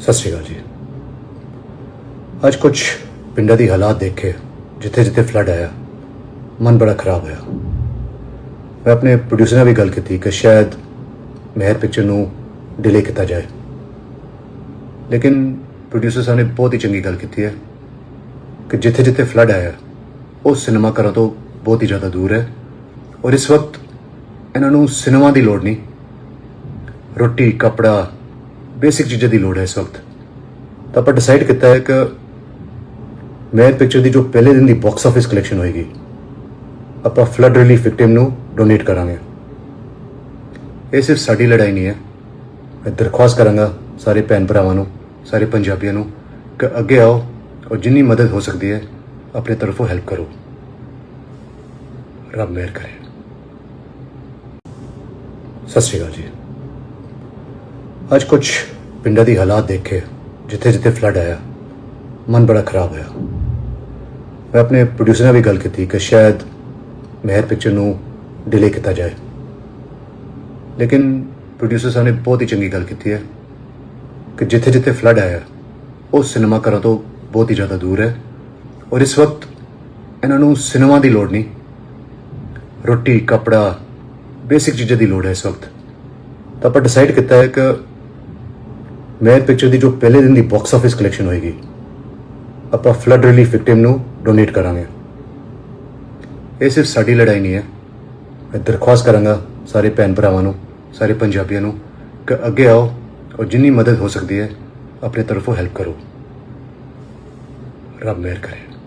ਸਤਿ ਸ਼੍ਰੀ ਅਕਾਲ ਜੀ। ਅੱਜ ਕੁਝ ਪਿੰਡਾਂ ਦੀ ਹਾਲਾਤ ਦੇਖ ਕੇ ਜਿੱਥੇ ਜਿੱਥੇ ਫਲੱਡ ਆਇਆ, ਮਨ ਬੜਾ ਖਰਾਬ ਹੋਇਆ। ਮੈਂ ਆਪਣੇ ਪ੍ਰੋਡਿਊਸਰ ਨਾਲ ਵੀ ਗੱਲ ਕੀਤੀ ਕਿ ਸ਼ਾਇਦ ਮਹਿਰ ਪਿਕਚਰ ਨੂੰ ਡਿਲੇ ਕੀਤਾ ਜਾਏ। ਲੇਕਿਨ ਪ੍ਰੋਡਿਊਸਰ ਸਾਹਿਬ ਨੇ ਬਹੁਤ ਹੀ ਚੰਗੀ ਗੱਲ ਕੀਤੀ ਹੈ ਕਿ ਜਿੱਥੇ ਜਿੱਥੇ ਫਲੱਡ ਆਇਆ, ਉਹ ਸਿਨੇਮਾ ਘਰਾਂ ਤੋਂ ਬਹੁਤ ਹੀ ਜ਼ਿਆਦਾ ਦੂਰ ਹੈ। ਔਰ ਇਸ ਵਕਤ ਇਹਨਾਂ ਨੂੰ ਸਿਨੇਮਾ ਦੀ ਲੋੜ ਨਹੀਂ ਰੋਟੀ, ਕਪੜਾ ਬੇਸਿਕ ਚੀਜ਼ਾਂ ਦੀ ਲੋੜ ਹੈ ਇਸ ਵਕਤ। ਤਾਂ ਆਪਾਂ ਡਿਸਾਈਡ ਕੀਤਾ ਹੈ ਕਿ ਮੈਂ ਪਿਕਚਰ ਦੀ ਜੋ ਪਹਿਲੇ ਦਿਨ ਦੀ ਬਾਕਸ ਆਫਿਸ ਕਲੈਕਸ਼ਨ ਹੋਏਗੀ, ਆਪਾਂ ਫਲੱਡ ਰਿਲੀਫ ਵਿਕਟਿਮ ਨੂੰ ਡੋਨੇਟ ਕਰਾਂਗੇ। ਇਹ ਸਿਰਫ ਸਾਡੀ ਲੜਾਈ ਨਹੀਂ ਹੈ। ਮੈਂ ਦਰਖਾਸਤ ਕਰਾਂਗਾ ਸਾਰੇ ਭੈਣ ਭਰਾਵਾਂ ਨੂੰ, ਸਾਰੇ ਪੰਜਾਬੀਆਂ ਨੂੰ ਕਿ ਅੱਗੇ ਆਓ ਔਰ ਜਿੰਨੀ ਮਦਦ ਹੋ ਸਕਦੀ ਹੈ, ਆਪਣੇ ਤਰਫੋਂ ਹੈਲਪ ਕਰੋ। ਰੱਬ ਮਿਹਰ ਕਰੇ। ਸਤਿ ਸ਼੍ਰੀ ਅਕਾਲ ਜੀ। ਅੱਜ ਕੁਝ ਪਿੰਡਾਂ ਦੀ ਹਾਲਾਤ ਦੇਖ ਕੇ ਜਿੱਥੇ ਜਿੱਥੇ ਫਲੱਡ ਆਇਆ, ਮਨ ਬੜਾ ਖਰਾਬ ਹੋਇਆ। ਮੈਂ ਆਪਣੇ ਪ੍ਰੋਡਿਊਸਰ ਨਾਲ ਵੀ ਗੱਲ ਕੀਤੀ ਕਿ ਸ਼ਾਇਦ ਮਹਿਰ ਪਿਕਚਰ ਨੂੰ ਡਿਲੇ ਕੀਤਾ ਜਾਏ। ਲੇਕਿਨ ਪ੍ਰੋਡਿਊਸਰ ਸਾਹਿਬ ਨੇ ਬਹੁਤ ਹੀ ਚੰਗੀ ਗੱਲ ਕੀਤੀ ਹੈ ਕਿ ਜਿੱਥੇ ਜਿੱਥੇ ਫਲੱਡ ਆਇਆ, ਉਹ ਸਿਨੇਮਾ ਘਰਾਂ ਤੋਂ ਬਹੁਤ ਹੀ ਜ਼ਿਆਦਾ ਦੂਰ ਹੈ ਔਰ ਇਸ ਵਕਤ ਇਹਨਾਂ ਨੂੰ ਸਿਨੇਮਾ ਦੀ ਲੋੜ ਨਹੀਂ। ਰੋਟੀ, ਕਪੜਾ ਬੇਸਿਕ ਚੀਜ਼ਾਂ ਦੀ ਲੋੜ ਹੈ ਇਸ ਵਕਤ। ਤਾਂ ਆਪਾਂ ਡਿਸਾਈਡ ਕੀਤਾ ਹੈ ਕਿ ਮੈਂ ਪਿਕਚਰ ਦੀ ਜੋ ਪਹਿਲੇ ਦਿਨ ਦੀ ਬਾਕਸ ਆਫਿਸ ਕਲੈਕਸ਼ਨ ਹੋਏਗੀ, ਆਪਾਂ ਫਲੱਡ ਰਿਲੀਫ ਵਿਕਟਿਮ ਨੂੰ ਡੋਨੇਟ ਕਰਾਂਗੇ। ਇਹ ਸਿਰਫ ਸਾਡੀ ਲੜਾਈ ਨਹੀਂ ਹੈ। ਮੈਂ ਦਰਖਾਸਤ ਕਰਾਂਗਾ ਸਾਰੇ ਭੈਣ ਭਰਾਵਾਂ ਨੂੰ, ਸਾਰੇ ਪੰਜਾਬੀਆਂ ਨੂੰ ਕਿ ਅੱਗੇ ਆਓ ਔਰ ਜਿੰਨੀ ਮਦਦ ਹੋ ਸਕਦੀ ਹੈ, ਆਪਣੇ ਤਰਫੋਂ ਹੈਲਪ ਕਰੋ। ਰੱਬ ਮਿਹਰ ਕਰੇ।